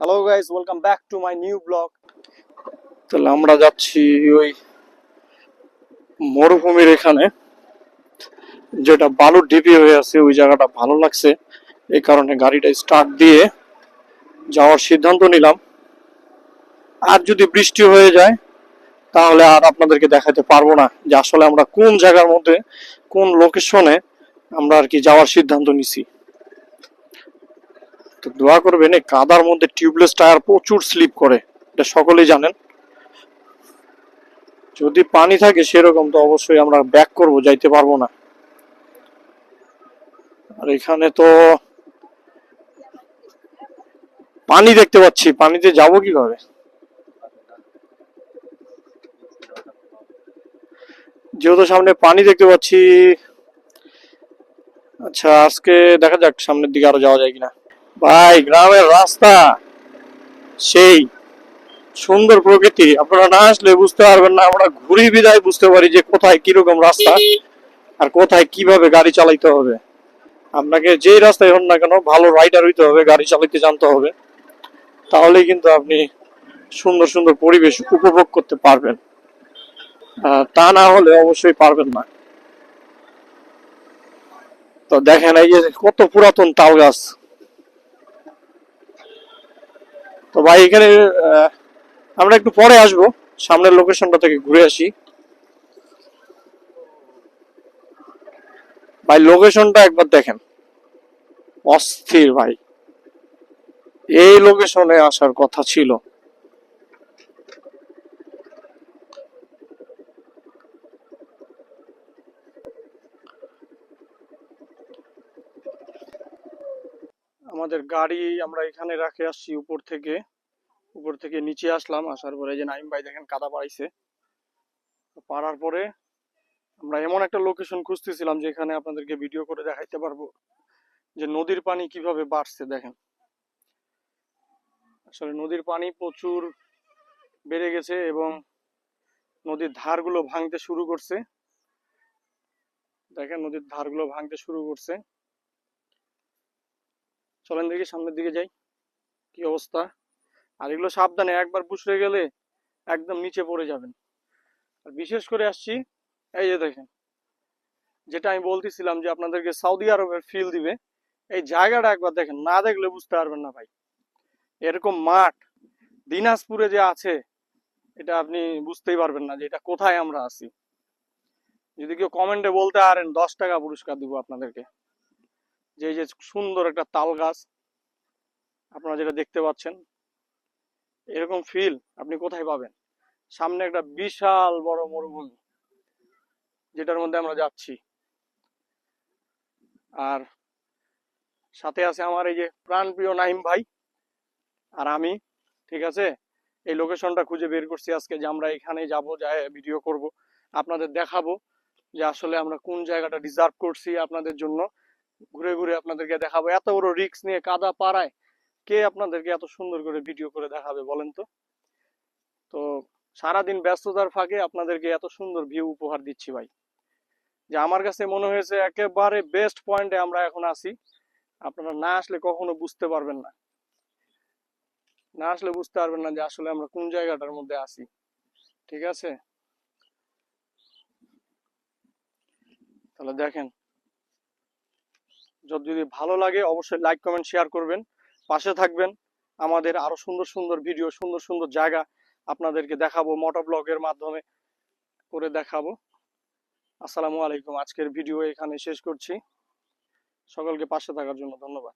Hello guys welcome back to my new blog তাহলে আমরা যাচ্ছি ওই মরুভূমির এখানে, যেটা বালুর ঢিপি হয়ে আছে, ওই জায়গাটা ভালো লাগছে। এই কারণে গাড়িটা স্টার্ট দিয়ে যাওয়ার সিদ্ধান্ত নিলাম। আর যদি বৃষ্টি হয়ে যায়, তাহলে আর আপনাদেরকে দেখাতে পারব না যে আসলে আমরা কোন জায়গার মধ্যে, কোন লোকেশনে আমরা আর কি যাওয়ার সিদ্ধান্ত নিছি। তো দোয়া করবেন, এই কাদার মধ্যে টিউবলেস টায়ার প্রচুর স্লিপ করে, এটা সকলেই জানেন। যদি পানি থাকে সেরকম, তো অবশ্যই আমরা ব্যাক করব, যাইতে পারব না। আর এখানে তো পানি দেখতে পাচ্ছি, পানিতে যাব কীভাবে? যেহেতু সামনে পানি দেখতে পাচ্ছি আচ্ছা আজকে দেখা যাক সামনের দিকে আরও যাওয়া যায় কিনা। ভাই, গ্রামের রাস্তা সেই সুন্দর প্রকৃতি। আপনারা না আসলে বুঝতে পারবেন না, আমরা ঘুরি বিদায় বুঝতে পারি যে কোথায় কীরকম রাস্তা আর কোথায় কীভাবে গাড়ি চালাইতে হবে। আপনাকে যে রাস্তায় হন না কেন, ভালো রাইডার হইতে হবে, গাড়ি চালাইতে জানতে হবে। তাহলেই কিন্তু আপনি সুন্দর সুন্দর পরিবেশ উপভোগ করতে পারবেন। তা না হলে অবশ্যই পারবেন না। তো দেখেন এই যে কত পুরাতন তাল গাছ। তো ভাই, এখানে আমরা একটু পরে আসব। সামনের লোকেশনটা থেকে ঘুরে আসি। ভাই লোকেশনটা একবার দেখেন। অস্থির ভাই। এই লোকেশনে আসার কথা ছিল। আমাদের গাড়ি আমরা এখানে রাখে আসছি উপর থেকে। উপর থেকে নিচে আসলাম, আসার পরে যে নাইম ভাই দেখেন কাদা পাড়াইছে পাড়ার পরে আমরা এমন একটা লোকেশন খুঁজতেছিলাম যেখানে আপনাদেরকে ভিডিও করে দেখাইতে পারব যে নদীর পানি কীভাবে বাড়ছে দেখেন। আসলে নদীর পানি প্রচুর বেড়ে গেছে এবং নদীর ধারগুলো ভাঙতে শুরু করছে। দেখেন নদীর ধারগুলো ভাঙতে শুরু করছে। চলেন দেখি, সামনের দিকে যাই। কি অবস্থা? আর এগুলো সাবধানে, একবার পুষড়ে গেলে একদম নিচে পড়ে যাবেন। আর বিশেষ করে আসছি, এই যে দেখেন, যেটা আমি বলতেছিলাম যে আপনাদেরকে সৌদি আরবের ফিল দিবে, এই জায়গাটা একবার দেখেন, না দেখলে বুঝতে পারবেন না ভাই। এরকম মাঠ, দিনাজপুরে যে আছে, এটা আপনি বুঝতেই পারবেন না যে এটা কোথায় আমরা আছি। যদি কেউ কমেন্টে বলতে পারেন, দশ টাকা পুরস্কার দিব আপনাদেরকে। যে যে সুন্দর একটা তাল গাছ, আপনারা যেটা দেখতে পাচ্ছেন, এরকম ফিল আপনি কোথায় পাবেন? সামনে একটা বিশাল বড় মরুভূমি, যেটার মধ্যে আমরা যাচ্ছি। আর সাথে আছে আমার এই যে প্রাণপ্রিয় নাহিম ভাই আর আমি, ঠিক আছে? এই লোকেশনটা খুঁজে বের করছি আজকে যে আমরা এখানে যাব যায় ভিডিও করব, আপনাদের দেখাবো যে আসলে আমরা কোন জায়গাটা রিজার্ভ করছি আপনাদের জন্য। ঘুরে ঘুরে আপনাদেরকে দেখাবো। এত বড় রিস্ক নিয়ে কাদা পাড়ায় কে আপনাদেরকে এত সুন্দর করে ভিডিও করে দেখাবে বলেন তো? তো সারাদিন ব্যস্ততার ফাঁকে আপনাদেরকে এত সুন্দর ভিউ উপহার দিচ্ছি ভাই। যে আমার কাছে মনে হয়েছে একেবারে বেস্ট পয়েন্টে আমরা এখন আছি। আপনারা না আসলে কখনো বুঝতে পারবেন না। না আসলে বুঝতে পারবেন না যে আসলে আমরা কোন জায়গাটার মধ্যে আছি। ঠিক আছে? তাহলে দেখেন যদি ভালো লাগে, অবশ্যই লাইক কমেন্ট শেয়ার করবেন। পাশে থাকবেন। আমাদের আরও সুন্দর সুন্দর ভিডিও সুন্দর সুন্দর জায়গা আপনাদেরকে দেখাবো মোটর ব্লগের মাধ্যমে করে দেখাবো। আসসালামু আলাইকুম। আজকের ভিডিও এখানে শেষ করছি। সকলকে পাশে থাকার জন্য ধন্যবাদ।